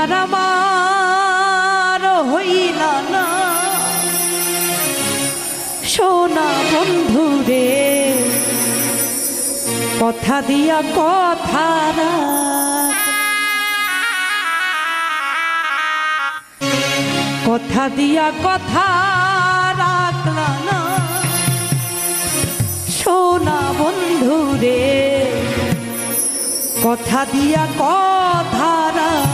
আর আমার হইল না। সোনা বন্ধু রে কথা দিয়া কথা কথা দিয়া কথা রাখল না। সোনা বন্ধু রে কথা দিয়া কথা রাখ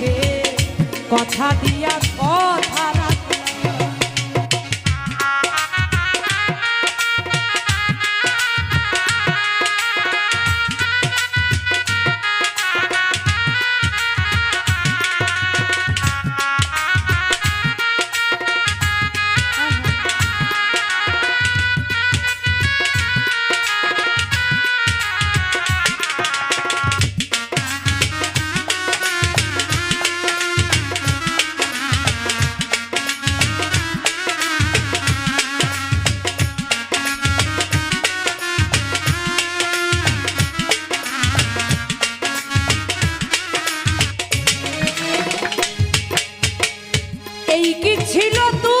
রে কথা দিয়া কথা এই কি ছিল তোমার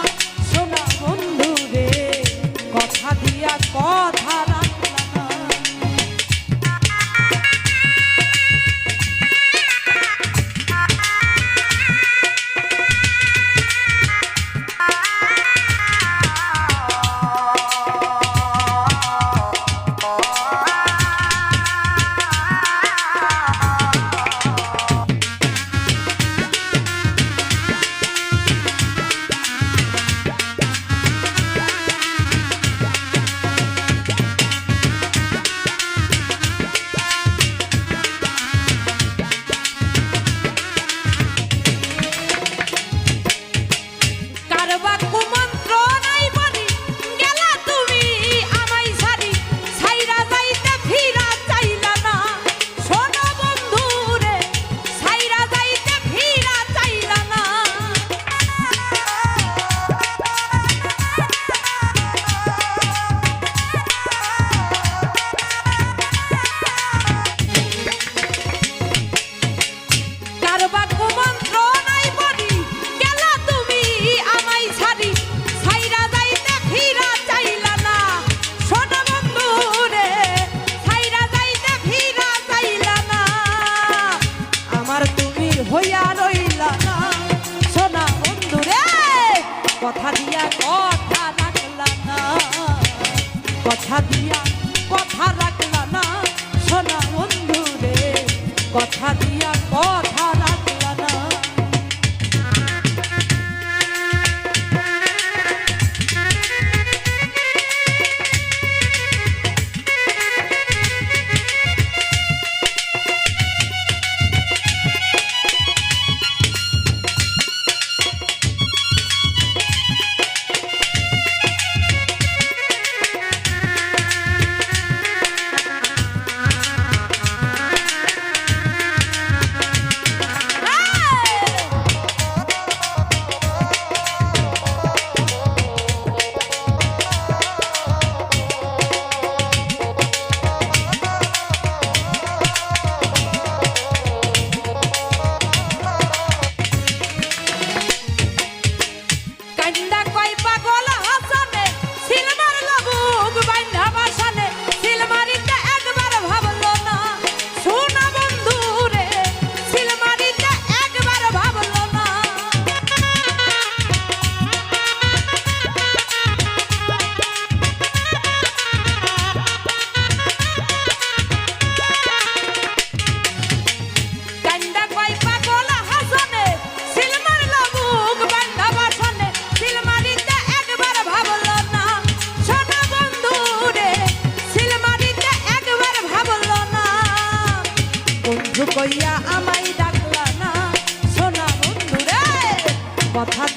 কথা দিয়া কথা রাখলা না সোনা বন্ধু কথা দিয়া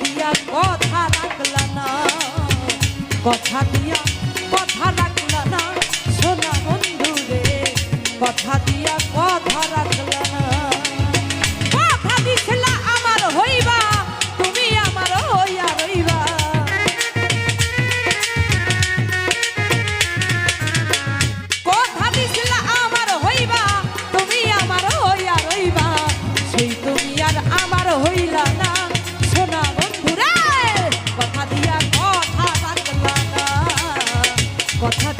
দিয়া কথা রাখলা না। কথা দিয়া, কথা রাখলা না। সোনা বন্ধু রে, কথা দিয়া, কথা রাখলা না। কথা দিছিলা আমার হইবা, তুমি আমার হইয়া রইবা। কথা দিছিলা আমার হইবা, তুমি আমার হইয়া রইবা। সেই তুমি আর আমার হইলা না। কথা